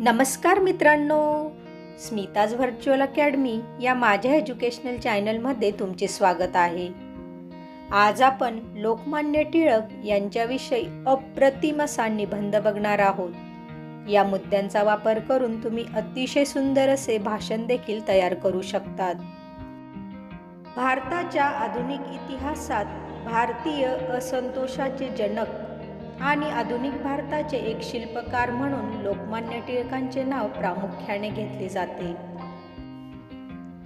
नमस्कार मित्रांनो. Smita's virtual academy या माझ्या एज्युकेशनल चॅनलमध्ये तुमचे स्वागत आहे. आज आपण लोकमान्य टिळक यांच्याविषयी अप्रतिम असा निबंध बघणार आहोत. या मुद्द्यांचा वापर करून तुम्ही अतिशय सुंदर असे भाषण देखील तयार करू शकतात. भारताच्या आधुनिक इतिहासात भारतीय असंतोषाचे जनक आणि आधुनिक भारताचे एक शिल्पकार म्हणून लोकमान्य टिळकांचे नाव प्रामुख्याने घेतले जाते.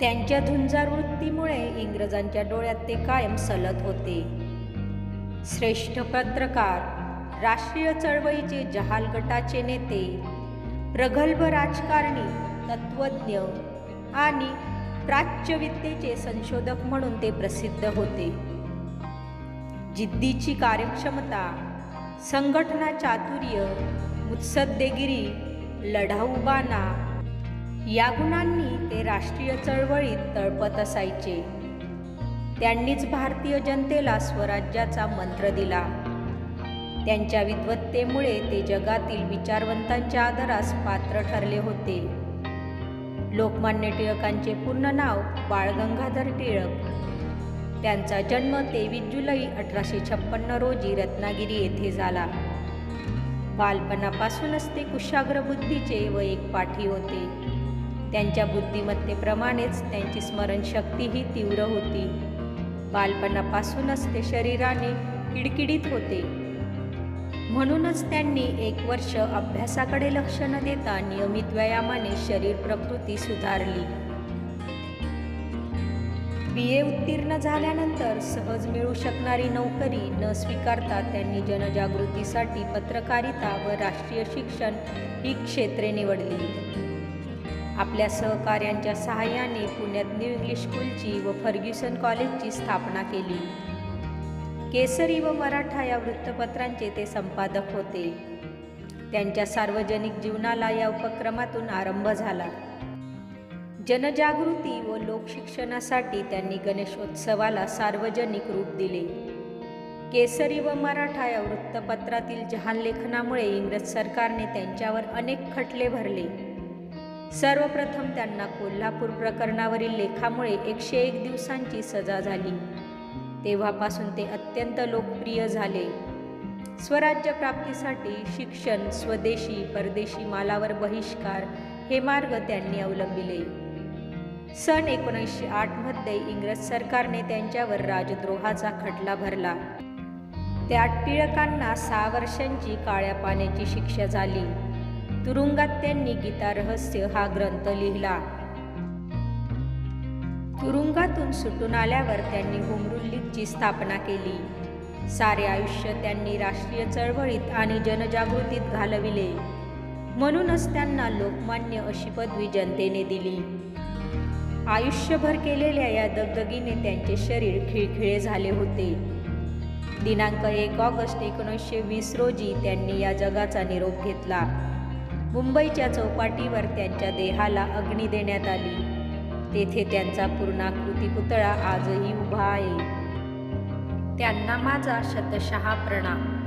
त्यांच्या धुंजार वृत्तीमुळे इंग्रजांच्या डोळ्यात ते कायम सलत होते. श्रेष्ठ पत्रकार राष्ट्रीय चळवळीचे जहाल गटाचे नेते प्रगल्भ राजकारणी तत्वज्ञ आणि प्राच्यविद्येचे संशोधक म्हणून ते प्रसिद्ध होते. जिद्दीची कार्यक्षमता संघटना चातुर्य मुत्सद्देगिरी लढाऊबाना या गुणांनी ते राष्ट्रीय चळवळीत तळपत असायचे. त्यांनीच भारतीय जनतेला स्वराज्याचा मंत्र दिला. त्यांच्या विद्वत्तेमुळे ते जगातील विचारवंतांच्या आदरास पात्र ठरले होते. लोकमान्य टिळकांचे पूर्ण नाव बाळ गंगाधर टिळक त्यांचा जन्म तेवीस जुलै अठराशे छप्पन्न रोजी रत्नागिरी येथे झाला. बालपणापासूनच ते कुशाग्र बुद्धीचे व एक पाठी होते. त्यांच्या बुद्धिमत्तेप्रमाणेच त्यांची स्मरणशक्तीही तीव्र होती. बालपणापासूनच ते शरीराने किडकिडीत होते. म्हणूनच त्यांनी एक वर्ष अभ्यासाकडे लक्ष न देता नियमित व्यायामाने शरीर प्रकृती सुधारली. बी ए उत्तीर्ण झाल्यानंतर सहज मिळू शकणारी नोकरी न स्वीकारता त्यांनी जनजागृतीसाठी पत्रकारिता व राष्ट्रीय शिक्षण ही क्षेत्रे निवडली. आपल्या सहकार्यांच्या सहाय्याने पुण्यात न्यू इंग्लिश स्कूलची व फर्ग्युसन कॉलेजची स्थापना केली. केसरी व मराठा या वृत्तपत्रांचे ते संपादक होते. त्यांच्या सार्वजनिक जीवनाला या उपक्रमातून आरंभ झाला. जनजागृती व लोकशिक्षणासाठी त्यांनी गणेशोत्सवाला सार्वजनिक रूप दिले. केसरी व मराठा या वृत्तपत्रातील जहान लेखनामुळे इंग्रज सरकारने त्यांच्यावर अनेक खटले भरले. सर्वप्रथम त्यांना कोल्हापूर प्रकरणावरील लेखामुळे एकशे एक दिवसांची सजा झाली. तेव्हापासून ते अत्यंत लोकप्रिय झाले. स्वराज्य प्राप्तीसाठी शिक्षण स्वदेशी परदेशी मालावर बहिष्कार हे मार्ग त्यांनी अवलंबिले. सन एकोणीसशे आठमध्ये इंग्रज सरकारने त्यांच्यावर राजद्रोहाचा खटला भरला. त्या टिळकांना सहा वर्षांची काळ्या पाण्याची शिक्षा झाली. तुरुंगात त्यांनी गीता रहस्य हा ग्रंथ लिहिला. तुरुंगातून सुटून आल्यावर त्यांनी होमरूल लीगची स्थापना केली. सारे आयुष्य त्यांनी राष्ट्रीय चळवळीत आणि जनजागृतीत घालविले. म्हणूनच त्यांना लोकमान्य अशी पदवी जनतेने दिली. आयुष्यभर केलेल्या या दगदगीने त्यांचे शरीर खिळखिळे झाले होते. दिनांक एक ऑगस्ट एकोणीसशे वीस रोजी त्यांनी या जगाचा निरोप घेतला. मुंबईच्या चौपाटीवर त्यांच्या देहाला अग्नी देण्यात आली. तेथे त्यांचा पूर्णाकृती पुतळा आजही उभा आहे. त्यांना माझा शतशहा प्रणाम.